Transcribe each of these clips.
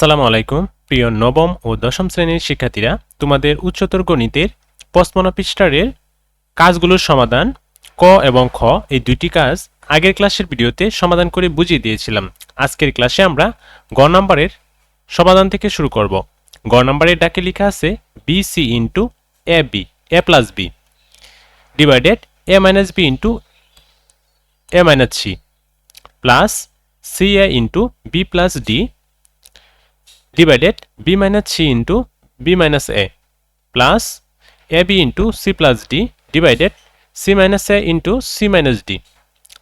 আসসালামু আলাইকুম, প্রিয় নবম ও দশম শ্রেণির শিক্ষার্থীরা, তোমাদের উচ্চতর গণিতের পঁচপন্ন পৃষ্ঠারের কাজগুলোর সমাধান ক এবং খ এই দুইটি কাজ আগের ক্লাসের ভিডিওতে সমাধান করে বুঝিয়ে দিয়েছিলাম। আজকের ক্লাসে আমরা গ নম্বরের সমাধান থেকে শুরু করব। গ নাম্বারের ডাকে লেখা আছে B C into A B A plus B divided A minus B into A minus C plus C A into B plus D divided b minus c into b minus a plus ab into c plus d divided c minus a into c minus d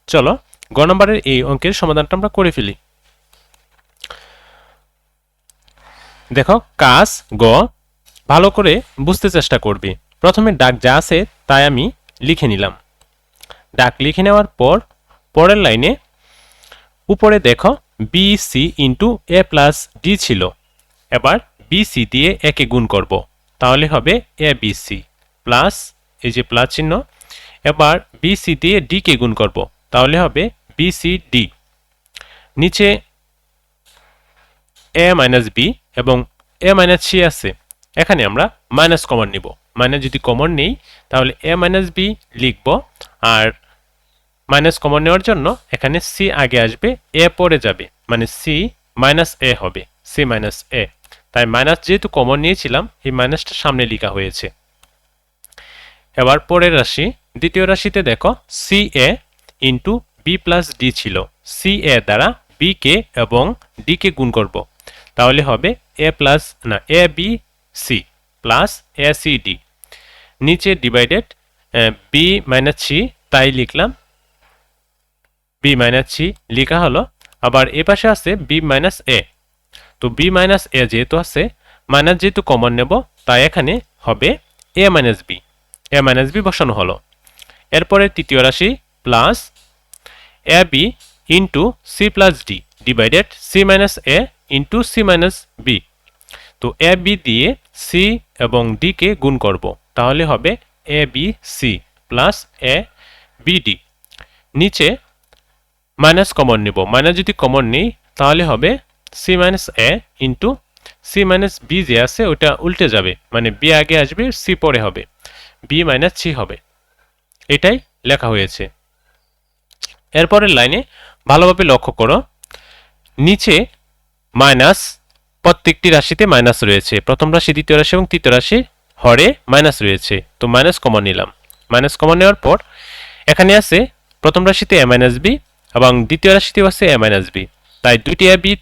চলো, গ নম্বরের এই অঙ্কের সমাধানটা আমরা করে ফেলি। দেখো, কাজ, গ, ভালো করে বুঝতে চেষ্টা করবে। প্রথমে ডাক যা আছে তাই আমি লিখে নিলাম। ডাক লিখে নেওয়ার পর, পরের লাইনে উপরে দেখো B C into A plus D ছিল। এবার বি সি দিয়ে একে গুণ করব। তাহলে হবে এ বি সি প্লাস এই যে প্লাস চিহ্ন। এবার বি সি দিয়ে ডি কে গুণ করব। তাহলে হবে বি সি ডি নিচে এ মাইনাস বি এবং এ মাইনাস সি আছে। এখানে আমরা মাইনাস কমন নিব। মাইনাস যদি কমন নেই, তাহলে এ মাইনাস বি লিখব। আর মাইনাস কমন নেওয়ার জন্য এখানে সি আগে আসবে এ পরে যাবে। মানে সি মাইনাস এ হবে সি মাইনাস এ তাই মাইনাস যেহেতু কমন নিয়েছিলাম, এই মাইনাসটা সামনে লেখা হয়েছে। এবার পরের রাশি, দ্বিতীয় রাশিতে দেখো C A into B plus D ছিল। সি এ দ্বারা বি কে এবং ডি কে গুণ করব। তাহলে হবে এ প্লাস না A B C plus A C D নিচে ডিভাইডেড বি মাইনাস সি তাই লিখলাম বি মাইনাস সি লেখা হলো, আবার এ পাশে আছে বি মাইনাস এ তো বি মাইনাস এ যেহেতু আছে মাইনাস যেহেতু কমন নেব, তাই এখানে হবে A minus B A minus B বসানো হলো। এরপরে তৃতীয় রাশি plus A B into C plus D divided C minus A into C minus B তো এ বি দিয়ে সি এবং ডি কে গুণ করব, তাহলে হবে A B C plus A B D নিচে মাইনাস কমন নেব। মাইনাস যদি কমন নেই, তাহলে হবে C minus A into C minus B যে আছে, ওটা উল্টে যাবে। মানে বি আগে আসবে সি পরে হবে। বি মাইনাস সি হবে। এটাই লেখা হয়েছে। এরপরের লাইনে ভালোভাবে লক্ষ্য করো। নিচে মাইনাস প্রত্যেকটি রাশিতে মাইনাস রয়েছে। প্রথম রাশি, দ্বিতীয় রাশি এবং তৃতীয় রাশি হরে মাইনাস রয়েছে। তো মাইনাস কমন নিলাম। মাইনাস কমন নেওয়ার পর এখানে আছে, প্রথম রাশিতে এ মাইনাস বি এবং দ্বিতীয় রাশিতেও আছে এ মাইনাস বি তাই দুইটি A B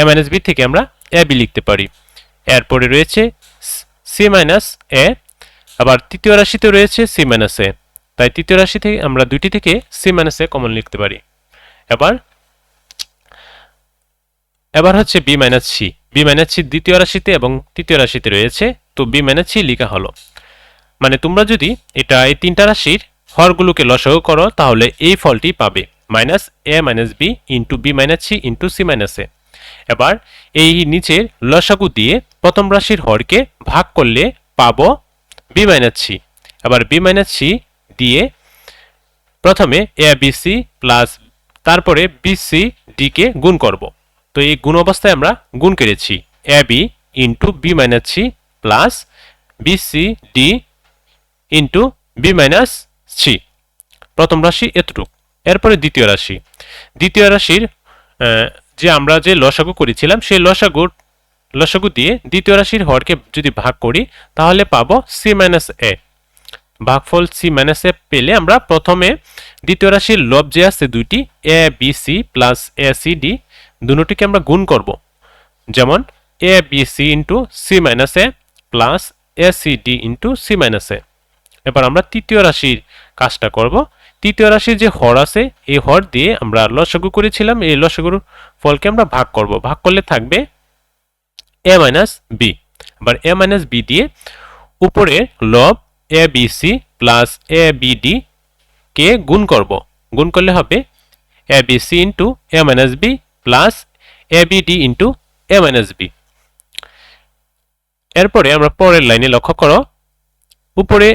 A minus B থেকে আমরা এ বি লিখতে পারি। এরপরে রয়েছে সি মাইনাস এ আবার তৃতীয় রাশিতে রয়েছে সি মাইনাস এ তাই তৃতীয় রাশি থেকে আমরা দুইটি থেকে সি মাইনাস এ কমন লিখতে পারি। এবার এবার হচ্ছে B minus C B minus C দ্বিতীয় রাশিতে এবং তৃতীয় রাশিতে রয়েছে। তো বি মাইনাস সি লেখা হলো। মানে তোমরা যদি এটা এই তিনটা রাশির হরগুলোকে লসাগু করো, তাহলে এই ফলটি পাবে। Minus A minus B into B minus C into C minus A এবার এই নিচের লসাগু দিয়ে প্রথম রাশির হরকে ভাগ করলে পাবো বি মাইনাস সি এবার বি মাইনাস সি দিয়ে প্রথমে এ বি সি প্লাস তারপরে বি সি ডিকে গুণ করব। তো এই গুণ অবস্থায় আমরা গুণ করেছি A B into B minus C plus B C D into B minus C প্রথম রাশি এতটুক। এরপরে দ্বিতীয় রাশি। দ্বিতীয় রাশির যে আমরা যে লসাগু করেছিলাম, সেই লসাগুর লসাগু দিয়ে দ্বিতীয় রাশির হরকে যদি ভাগ করি, তাহলে পাবো সি মাইনাস এ ভাগফল সি মাইনাস এ পেলে আমরা প্রথমে দ্বিতীয় রাশির লব যে আছে দুইটি A B C plus A C D দুটিকে আমরা গুণ করব। যেমন A B C into C minus A plus A C D into C minus A এবার আমরা তৃতীয় রাশির কাজটা করব। তৃতীয় রাশির যে হর আছে, এই হর দিয়ে আমরা লসাগু করেছিলাম। এই লসাগুর ফলকে আমরা ভাগ করব। ভাগ করলে থাকবে এ মাইনাস বি আবার এ মাইনাস বি দিয়ে উপরে লব A B C plus A B D কে গুণ করব। গুণ করলে হবে A B C into A minus B plus A B D into A minus B এরপরে আমরা পরের লাইনে লক্ষ্য করো। উপরে,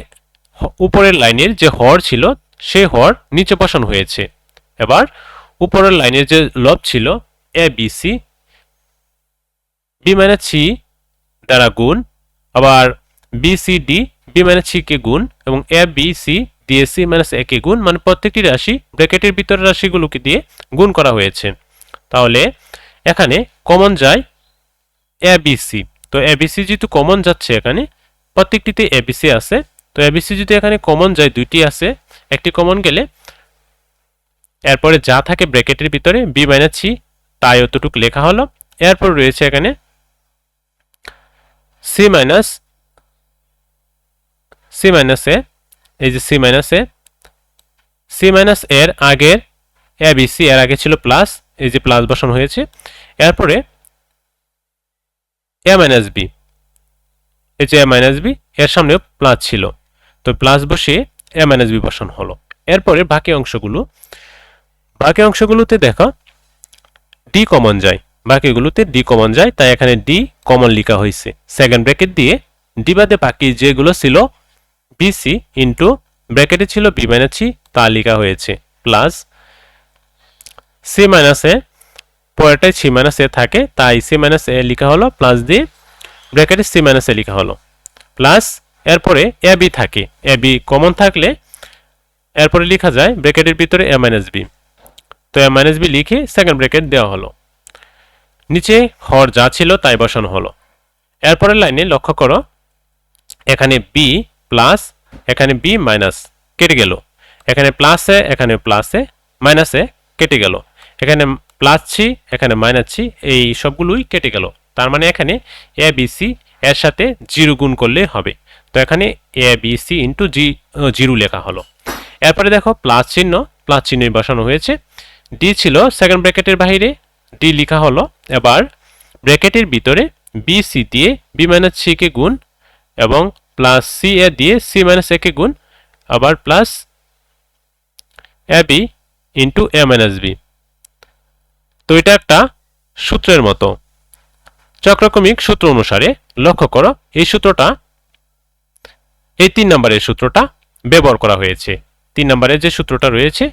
উপরের লাইনের যে হর ছিল সে হর নিচে বসানো হয়েছে। এবার উপরের লাইনের যে লব ছিল A B C B minus C দ্বারা গুণ, আবার B C D B minus C কে গুণ, এবং এ বি সি দিয়ে সি মাইনাস এ কে গুণ মানে প্রত্যেকটি রাশি ব্র্যাকেটের ভিতরের রাশিগুলোকে দিয়ে গুণ করা হয়েছে। তাহলে এখানে কমন যায় এ বি সি তো এ বি সি যেহেতু কমন যাচ্ছে এখানে, প্রত্যেকটিতে এ বি সি আছে। তো এ বি সি যদি এখানে কমন যায়, দুইটি আছে একটি কমন গেলে, এরপরে যা থাকে ব্র্যাকেটের ভিতরে বি মাইনাস সি তাই অতটুকু লেখা হলো। এরপর রয়েছে এখানে C minus C minus A এই যে C minus A C minus এর আগের এ বি সি এর আগে ছিল প্লাস এই যে প্লাস বসানো হয়েছে। এরপরে এ মাইনাস বি এই যে এ মাইনাস বি এর সামনেও প্লাস ছিল। তো প্লাস বসিয়ে এ মাইনাস বি হলো। এরপরে বাকি অংশগুলো, বাকি অংশগুলোতে দেখো ডি কমন যায়। বাকিগুলোতে ডি কমন যায়, তাই এখানে ডি কমন লেখা হয়েছে। সেকেন্ড ব্র্যাকেট দিয়ে ডি বাদে বাকি যেগুলো ছিল বিসি ইন্টু ব্র্যাকেটে ছিল বি মাইনাস সি তা লেখা হয়েছে। প্লাস সি মাইনাসে পরেরটাই সি মাইনাস এ থাকে, তাই সি মাইনাস এ লেখা হলো প্লাস দিয়ে ব্র্যাকেটে সি মাইনাস এ লেখা হলো। প্লাস এরপরে এ বি থাকে। এ বি কমন থাকলে এরপরে লেখা যায় ব্র্যাকেটের ভিতরে এ মাইনাস বি। তো এ মাইনাস বি লিখে সেকেন্ড ব্র্যাকেট দেওয়া হলো। নিচে হর যা ছিল তাই বসানো হলো। এরপরের লাইনে লক্ষ্য করো, এখানে বি প্লাস এখানে বি মাইনাস কেটে গেল। এখানে প্লাসে এখানে প্লাসে মাইনাসে কেটে গেল। এখানে প্লাস ছি এখানে মাইনাস ছি এই সবগুলোই কেটে গেল। তার মানে এখানে এ বি সি এর সাথে জিরো গুণ করলে হবে। তো এখানে A B C into G zero লেখা হলো। এরপরে দেখো, প্লাস চিহ্ন প্লাস চিহ্ন বসানো হয়েছে। ডি ছিল সেকেন্ড ব্র্যাকেটের বাইরে ডি লেখা হলো। এবার ব্র্যাকেটের ভিতরে বি সি দিয়ে বি মাইনাস সি কে গুণ এবং প্লাস সি এ দিয়ে সি মাইনাস এ কে গুণ। আবার plus A B into A minus B তো এটা একটা সূত্রের মতো। চক্রক্রমিক সূত্র অনুসারে লক্ষ্য করো, এই সূত্রটা এই তিন নম্বরের সূত্রটা ব্যবহার করা হয়েছে। তিন নম্বরের যে সূত্রটা রয়েছে,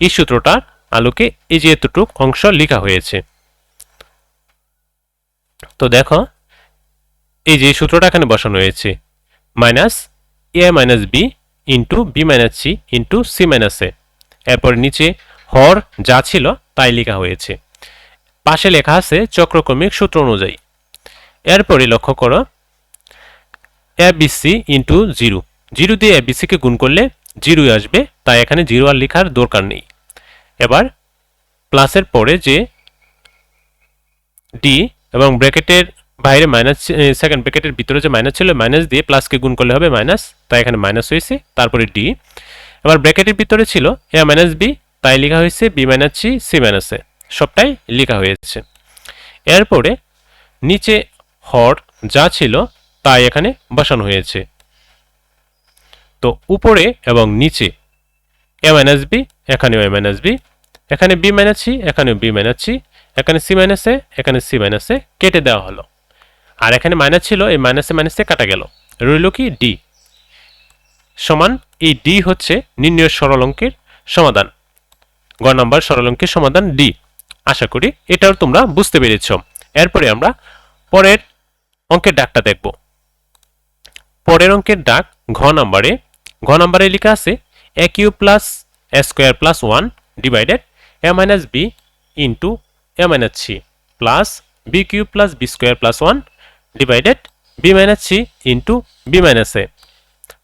এই সূত্রটার আলোকে এই যে এতটুক অংশ লেখা হয়েছে। তো দেখো, এই যে সূত্রটা এখানে বসানো হয়েছে, minus A minus B into B minus C into C minus A. এরপর নিচে হর যা ছিল তাই লেখা হয়েছে। পাশে লেখা আছে চক্রক্রমিক সূত্র অনুযায়ী। এরপরে লক্ষ্য করো A B C into zero zero দিয়ে এ বিসিকে গুণ করলে জিরোই আসবে, তাই এখানে জিরো আর লেখার দরকার নেই। এবার প্লাসের পরে যে ডি এবং ব্র্যাকেটের বাইরে মাইনাস সেকেন্ড ব্র্যাকেটের ভিতরে যে মাইনাস ছিল মাইনাস দিয়ে প্লাসকে গুণ করলে হবে মাইনাস তাই এখানে মাইনাস হয়েছে, তারপরে ডি এবার ব্র্যাকেটের ভিতরে ছিল এ মাইনাস বি তাই লেখা হয়েছে B minus C C minus A সবটাই লেখা হয়েছে। এরপরে নিচে হর যা ছিল তাই এখানে বসানো হয়েছে। তো উপরে এবং নিচে এ মাইনাস বি এখানেও এ মাইনাস বি এখানে বি মাইনাস সি এখানেও বি মাইনাস সি এখানে সি মাইনাস এ এখানে সি মাইনাস এ কেটে দেওয়া হলো। আর এখানে মাইনাস ছিল, এই মাইনাসে মাইনাসে কাটা গেল। রইল কি ডি সমান এই ডি হচ্ছে নির্ণয় সরল অঙ্কের সমাধান। গ নাম্বার সরল অঙ্কের সমাধান ডি আশা করি এটাও তোমরা বুঝতে পেরেছ। এরপরে আমরা পরের অঙ্কের ডাকটা দেখব। পরের অঙ্কের ডাক ঘ নাম্বারে। ঘ নাম্বারে লেখা আছে A cube plus A square plus one divided A minus B into A minus C plus B cube plus B square plus one divided B minus C into B minus A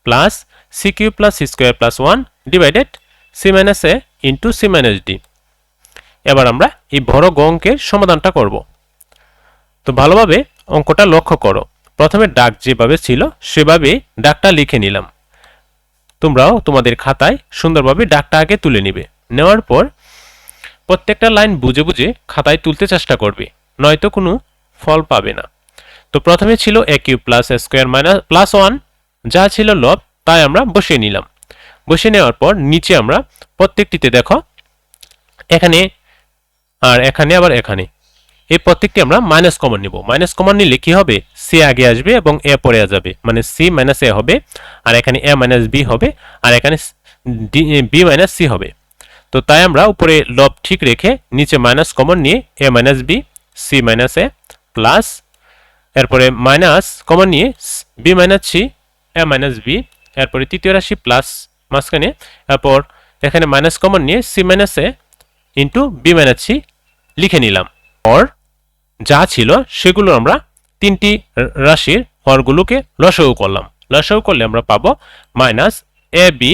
plus C cube plus C square plus one divided C minus A into C minus D. এবার আমরা এই বড় গ অঙ্কের সমাধানটা করব। তো ভালোভাবে অঙ্কটা লক্ষ্য করো। প্রথমে ডাক যেভাবে ছিল, সেভাবে ডাকটা লিখে নিলাম। তোমরাও তোমাদের খাতায় সুন্দরভাবে ডাকটা আগে তুলে নিবে। নেওয়ার পর প্রত্যেকটা লাইন বুঝে বুঝে খাতায় তুলতে চেষ্টা করবে, নয়তো কোনো ফল পাবে না। তো প্রথমে ছিল A plus square minus plus one, যা ছিল লব, তাই আমরা বসিয়ে নিলাম। বসিয়ে নেওয়ার পর নিচে আমরা প্রত্যেকটিতে দেখো, এখানে আর এখানে আবার এখানে। এই প্রত্যেকটি আমরা মাইনাস কমন নিব। মাইনাস কমন নিলে কি হবে? সি আগে আসবে এবং এ পরে যাবে। মানে সি মাইনাস এ হবে, আর এখানে এ মাইনাস বি হবে, আর এখানে বি মাইনাস সি হবে। তো তাই আমরা উপরে লব ঠিক রেখে নিচে মাইনাস কমন নিয়ে A minus B C minus A plus এরপরে মাইনাস কমন নিয়ে B minus C A minus B এরপরে তৃতীয় রাশি প্লাস মাঝখানে, এরপর এখানে মাইনাস কমন নিয়ে C minus A into B minus C লিখে নিলাম। অর যা ছিল সেগুলো আমরা তিনটি রাশির হরগুলোকে লসাগু করলাম। লসাগু করলে আমরা পাবো minus A B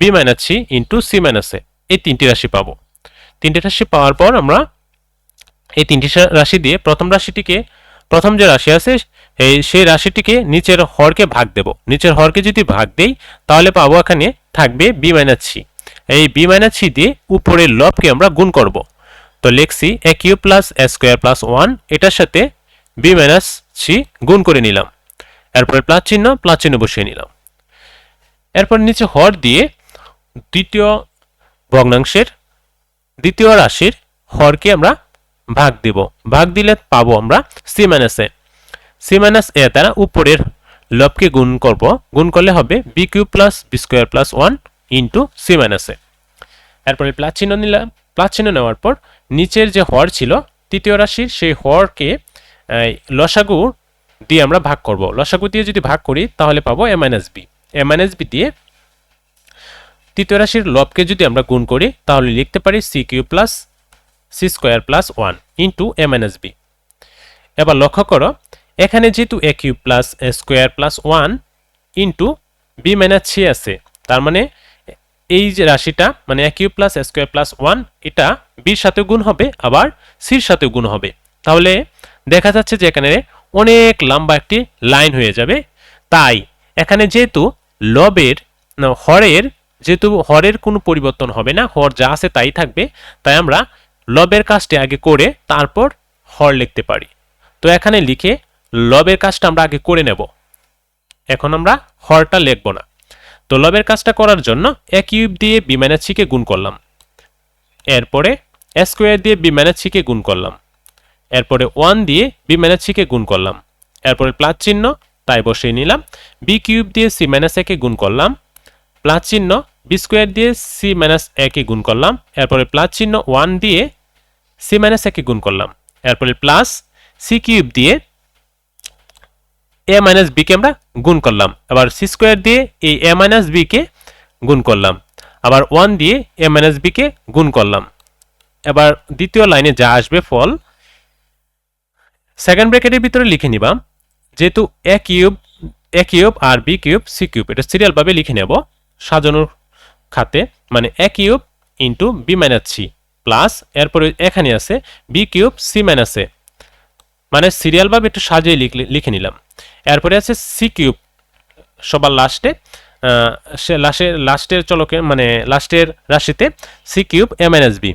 B minus C into C minus A এই তিনটি রাশি পাবো। তিনটি রাশি পাওয়ার পর আমরা এই তিনটি রাশি দিয়ে প্রথম রাশিটিকে, প্রথম যে রাশি আছে, এই সেই রাশিটিকে নিচের হরকে ভাগ দেব। নিচের হরকে যদি ভাগ দেই, তাহলে পাবো এখানে থাকবে বি মাইনাস সি এই বি মাইনাস সি দিয়ে উপরের লবকে আমরা গুণ করব। তো লিখছি A cube plus A square plus one এটার সাথে বি মাইনাস সি গুণ করে নিলাম। এরপরে প্লাস চিহ্ন প্লাস চিহ্ন বসিয়ে নিলাম। এরপর নিচে হর দিয়ে দ্বিতীয় ভগ্নাংশের দ্বিতীয় রাশির হরকে আমরা ভাগ দিব। ভাগ দিলে পাবো আমরা C minus A C minus A দ্বারা উপরের লবকে গুণ করব। গুণ করলে হবে B cube plus B square plus one into C minus A এরপরে প্লাস চিহ্ন নিলাম। প্লাস চিহ্ন নেওয়ার পর নিচের যে হর ছিল, তৃতীয় রাশির সেই হরকে লসাগু দিয়ে আমরা ভাগ করব। লসাগু দিয়ে যদি ভাগ করি, তাহলে পাবো A minus B A minus B দিয়ে তৃতীয় রাশির লবকে যদি আমরা গুণ করি, তাহলে লিখতে পারি C cube plus C square plus one into A minus B এবার লক্ষ্য করো, এখানে যেহেতু A cube plus A square plus one into B minus C আছে, তার মানে এই যে রাশিটা মানে cube plus square plus one, এটা বির সাথে গুণ হবে, আবার সির সাথে গুণ হবে। তাহলে দেখা যাচ্ছে যে এখানে অনেক লম্বা একটি লাইন হয়ে যাবে। তাই এখানে যেহেতু লবের হরের, যেহেতু হরের কোনো পরিবর্তন হবে না, হর যা আছে তাই থাকবে, তাই আমরা লবের কাজটি আগে করে তারপর হর লিখতে পারি। তো এখানে লিখে লবের কাজটা আমরা আগে করে নেব। এখন আমরা হরটা লিখব না। তো লবের কাজটা করার জন্য এক কিউব দিয়ে বি মাইনাস গুণ করলাম। এরপরে এ স্কোয়ার দিয়ে বি মাইনাস গুণ করলাম। এরপরে ওয়ান দিয়ে বি মাইনাস গুণ করলাম। এরপরে প্লাস চিহ্ন, তাই বসিয়ে নিলাম। বি কিউব দিয়ে সি মাইনাস একে গুণ করলাম। প্লাস চিহ্ন, বি স্কোয়ার দিয়ে সি মাইনাস একে গুণ করলাম। এরপরে প্লাস চিহ্ন, ওয়ান দিয়ে সি মাইনাস একে গুণ করলাম। এরপরে প্লাস সি কিউব দিয়ে এ মাইনাস বিকে আমরা গুণ করলাম। আবার সি স্কোয়ার দিয়ে এই এ মাইনাস বিকে গুণ করলাম। আবার ওয়ান দিয়ে এ মাইনাস বিকে গুণ করলাম। এবার দ্বিতীয় লাইনে যা আসবে ফল। সেকেন্ড ব্র্যাকেটের ভিতরে লিখে নিবাম যেহেতু এ কিউব এ কিউব আর বি কিউব সি কিউব এটা সিরিয়ালভাবে লিখে নেব সাজানোর খাতে। মানে A cube into B minus C plus এরপরে এখানে আছে B cube C minus A. মানে সিরিয়ালভাবে একটু সাজিয়ে লিখে নিলাম। এরপরে আছে সি কিউব, সবার লাস্টে সে লাস্টের লাস্টের চলকে মানে লাস্টের রাশিতে C cube A minus B.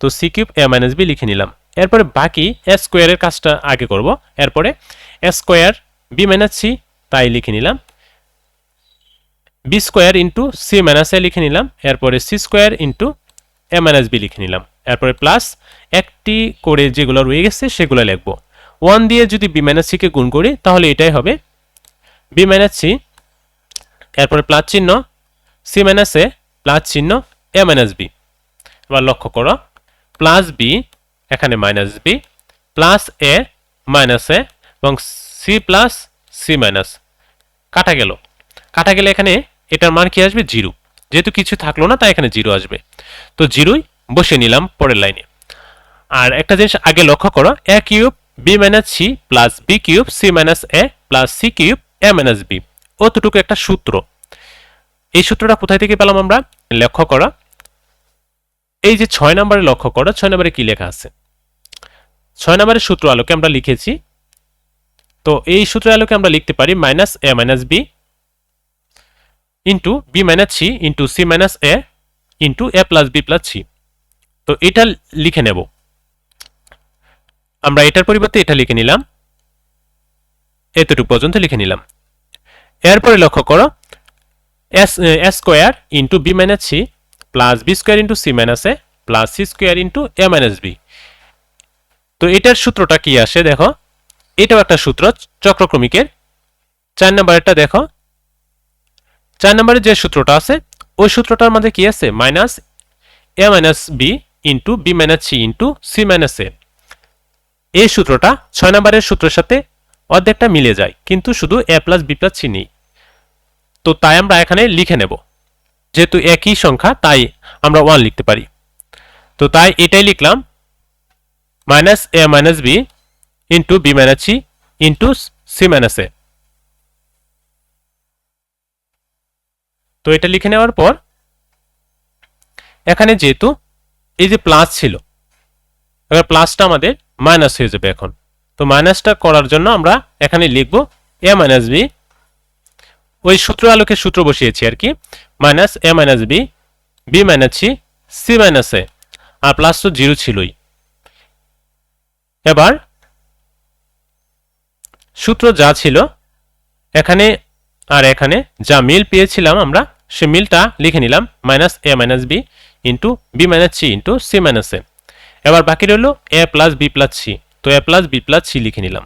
তো C cube A minus B লিখে নিলাম। এরপরে বাকি এ স্কোয়ারের কাজটা আগে করব। এরপরে A square B minus C, তাই লিখে নিলাম। B square into C minus A লিখে নিলাম। এরপরে C square into A minus B লিখে নিলাম। এরপরে প্লাস একটি করে যেগুলো রয়ে গেছে সেগুলো লিখব। ওয়ান দিয়ে যদি বি মাইনাস সিকে গুণ করি, তাহলে এটাই হবে বি মাইনাস সি এরপরে প্লাস চিহ্ন সি মাইনাস এ প্লাস চিহ্ন এ মাইনাস বি এবার লক্ষ্য করো প্লাস বি এখানে minus B plus A minus A এবং সি প্লাস সি মাইনাস কাটা গেল। কাটা গেলে এখানে এটার মান কি আসবে? জিরো যেহেতু কিছু থাকল না, তাই এখানে জিরো আসবে। তো জিরোই বসে নিলাম পরের লাইনে আর একটা জিনিস আগে লক্ষ্য করো A cube B minus C plus B cube C minus A plus C cube A minus B অতটুকু একটা সূত্র। এই সূত্রটা কোথায় থেকে পেলাম আমরা? লক্ষ্য করো। এই যে ছয় নম্বরে লক্ষ্য করো, ছয় নম্বরে কি লেখা আছে? ছয় নম্বরের সূত্র আলোকে আমরা লিখেছি। তো এই সূত্রের আলোকে আমরা লিখতে পারি minus A minus B into B minus C into C minus A into A plus B plus C তো এটা লিখে নেব। আমরা এটার পরিবর্তে এটা লিখে নিলাম। এতটুকু পর্যন্ত লিখে নিলাম। এরপরে লক্ষ্য করো, S square into B minus C plus B square into C minus A plus C square into A minus B. তো এটার সূত্রটা কি আসে দেখো, এটাও একটা সূত্র চক্রক্রমিকের। চার নম্বরেরটা দেখো, চার নম্বরের যে সূত্রটা আছে, ওই সূত্রটার মধ্যে কি আছে? Minus A minus B into B minus C into C minus A. এই সূত্রটা ছয় নম্বরের সূত্রের সাথে অর্ধেকটা মিলে যায়, কিন্তু শুধু এ প্লাস বি প্লাস নেই। তো তাই আমরা এখানে লিখে নেব। যেহেতু একই সংখ্যা, তাই আমরা ওয়ান লিখতে পারি। তো তাই এটাই লিখলাম minus A minus B into B minus C into C minus A তো এটা লিখে নেওয়ার পর, এখানে যেহেতু এই যে প্লাস ছিল, এবার প্লাসটা আমাদের মাইনাস হয়ে যাবে এখন। তো মাইনাসটা করার জন্য আমরা এখানে লিখব এ মাইনাস বি ওই সূত্র আলোকে সূত্র বসিয়েছি আর কি। Minus A minus B B minus C C minus A R plus তো জিরো ছিলই। এবার সূত্র যা ছিল, এখানে আর এখানে যা মিল পেয়েছিলাম আমরা, সে মিলটা লিখে নিলাম minus A minus B into B minus C into C minus A এবার বাকি রইল A plus B plus C তো A plus B plus C লিখে নিলাম।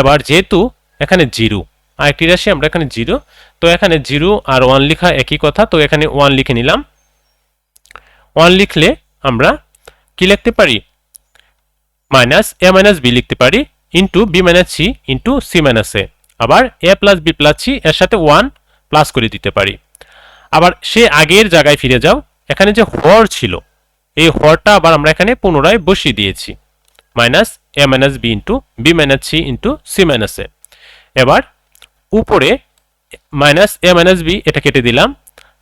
এবার যেহেতু এখানে জিরো, আরেকটি রাশি আমরা এখানে জিরো, তো এখানে জিরো আর ওয়ান লেখা একই কথা, তো এখানে ওয়ান লিখে নিলাম। ওয়ান লিখলে আমরা কি লিখতে পারি? মাইনাস এ মাইনাস বি লিখতে পারি into B minus C into C minus A আবার A plus B plus C এর সাথে ওয়ান প্লাস করে দিতে পারি। আবার সে আগের জায়গায় ফিরে যাও, এখানে যে হর ছিল এই হরটা আবার আমরা এখানে পুনরায় বসিয়ে দিয়েছি। Minus A minus B into B minus C into C minus A এবার উপরে মাইনাস এ মাইনাস বি এটা কেটে দিলাম,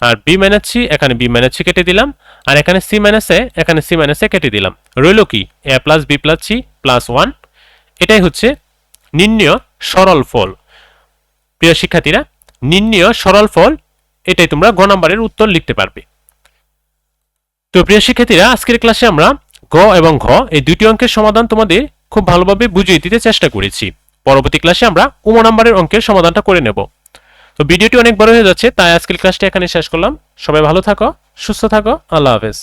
আর বি মাইনাস সি এখানে বি মাইনাস সি কেটে দিলাম, আর এখানে সি মাইনাস এ এখানে সি মাইনাস এ কেটে দিলাম। রইল কি? A plus B plus C plus one এটাই হচ্ছে নির্ণয় সরল ফল। প্রিয় শিক্ষার্থীরা, নির্ণয় সরল ফল, এটাই তোমরা গ নম্বরের উত্তর লিখতে পারবে। তো প্রিয় শিক্ষার্থীরা, আজকের ক্লাসে আমরা গ এবং ঘ এই দুটি অঙ্কের সমাধান তোমাদের খুব ভালোভাবে বুঝিয়ে দিতে চেষ্টা করেছি। পরবর্তী ক্লাসে আমরা উম নাম্বারের অঙ্কের সমাধানটা করে নেব। তো ভিডিওটি অনেক বড় হয়ে যাচ্ছে, তাই আজকের ক্লাসটি এখানে শেষ করলাম। সবাই ভালো থাকো, সুস্থ থাকো, আল্লাহ হাফেজ।